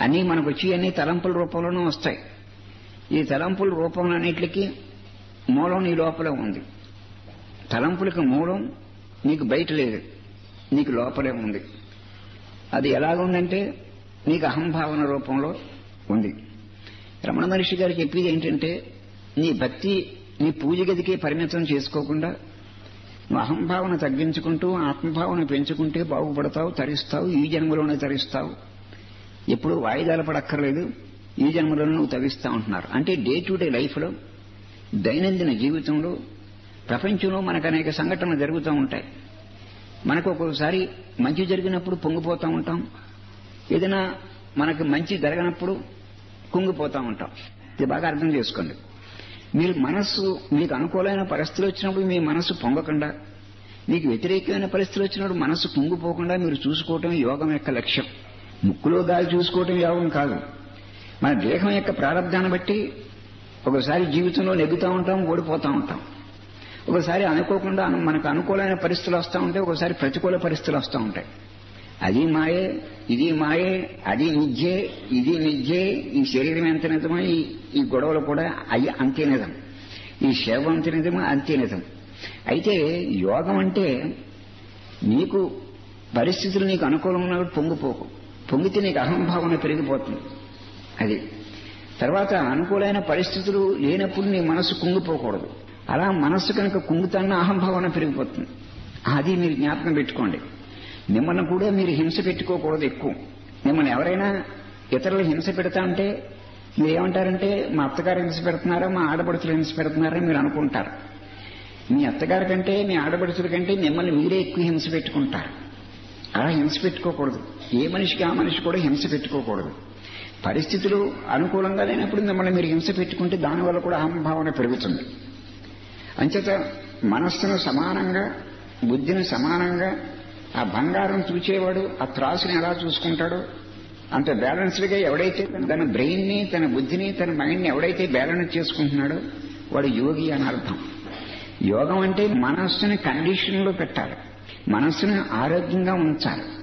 అన్నీ మనకు వచ్చి అన్ని తలంపుల రూపంలోనూ వస్తాయి. ఈ తలంపుల రూపంలోన్నిటికీ మూలం నీ లోపలే ఉంది. తలంపులకు మూలం నీకు బయట లేదు. నీకు లోపలే ఉంది. అది ఎలాగుందంటే నీకు అహంభావన రూపంలో ఉంది. రమణ మహర్షి గారు చెప్పేది ఏంటంటే నీ భక్తి నీ పూజ గదికి పరిమితం చేసుకోకుండా నువ్వు అహంభావన తగ్గించుకుంటూ ఆత్మభావన పెంచుకుంటే బాగుపడతావు తరిస్తావు ఈ జన్మలోనే తరిస్తావు. ఎప్పుడు వాయిదాలు పడక్కర్లేదు. ఈ జన్మలోనే నువ్వు తరిస్తా ఉంటున్నారు. అంటే డే టు డే లైఫ్లో దైనందిన జీవితంలో ప్రపంచంలో మనకు అనేక సంఘటనలు జరుగుతూ ఉంటాయి. మనకు ఒక్కొక్కసారి మంచి జరిగినప్పుడు పొంగిపోతూ ఉంటాం. ఏదైనా మనకు మంచి జరగనప్పుడు కుంగిపోతూ ఉంటాం. ఇది బాగా అర్థం చేసుకోండి. మీరు మనస్సు మీకు అనుకూలమైన పరిస్థితులు వచ్చినప్పుడు మీ మనస్సు పొంగకుండా మీకు వ్యతిరేకమైన పరిస్థితులు వచ్చినప్పుడు మనస్సు కుంగిపోకుండా మీరు చూసుకోవటం యోగం యొక్క లక్ష్యం. ముక్కులో గాలి చూసుకోవటం యోగం కాదు. మన దేహం యొక్క ప్రారంధాన్ని బట్టి ఒకసారి జీవితంలో నెగ్గుతూ ఉంటాం ఓడిపోతూ ఉంటాం. ఒకసారి అనుకోకుండా మనకు అనుకూలమైన పరిస్థితులు వస్తూ ఉంటాయి ఒకసారి ప్రతికూల పరిస్థితులు వస్తూ ఉంటాయి. అది మాయే ఇది మాయే అది నిజే ఇది నిజే ఈ శరీరం ఎంత నిజమో ఈ ఈ గొడవలు కూడా అవి అంతే నిజం. ఈ సేవ అంత నిజమో అంతే నిజం. అయితే యోగం అంటే నీకు పరిస్థితులు నీకు అనుకూలంగా ఉన్నప్పుడు పొంగిపోకు. పొంగితే నీకు అహంభావన పెరిగిపోతుంది. అది తర్వాత అనుకూలమైన పరిస్థితులు లేనప్పుడు నీ మనసు కుంగిపోకూడదు. అలా మనస్సు కనుక కుంగుతున్న అహంభావన పెరిగిపోతుంది. అది మీరు జ్ఞాపకం పెట్టుకోండి. మిమ్మల్ని కూడా మీరు హింస పెట్టుకోకూడదు ఎక్కువ. మిమ్మల్ని ఎవరైనా ఇతరులు హింస పెడతా అంటే మీరేమంటారంటే మా అత్తగారు హింస పెడుతున్నారా? మా ఆడపడుచులు హింస పెడుతున్నారా? మీరు అనుకుంటారు. మీ అత్తగారి కంటే మీ ఆడపడుచుల కంటే మిమ్మల్ని మీరే ఎక్కువ హింస పెట్టుకుంటారు. అలా హింస పెట్టుకోకూడదు. ఏ మనిషికి ఆ మనిషి కూడా హింస పెట్టుకోకూడదు. పరిస్థితులు అనుకూలంగా లేనప్పుడు మిమ్మల్ని మీరు హింస పెట్టుకుంటే దానివల్ల కూడా అహంభావన పెరుగుతుంది. అంచేత మనస్సును సమానంగా బుద్ధిని సమానంగా ఆ బంగారం చూచేవాడు ఆ త్రాసుని ఎలా చూసుకుంటాడో? అంత బ్యాలెన్స్డ్గా ఎవడైతే తన- తన బ్రెయిన్ని తన బుద్ధిని తన మైండ్ని ఎవడైతే బ్యాలెన్స్ చేసుకుంటున్నాడో వాడు యోగి అని అర్థం. యోగం అంటే మనస్సుని కండిషన్లో పెట్టాలి. మనస్సును ఆరోగ్యంగా ఉంచాలి.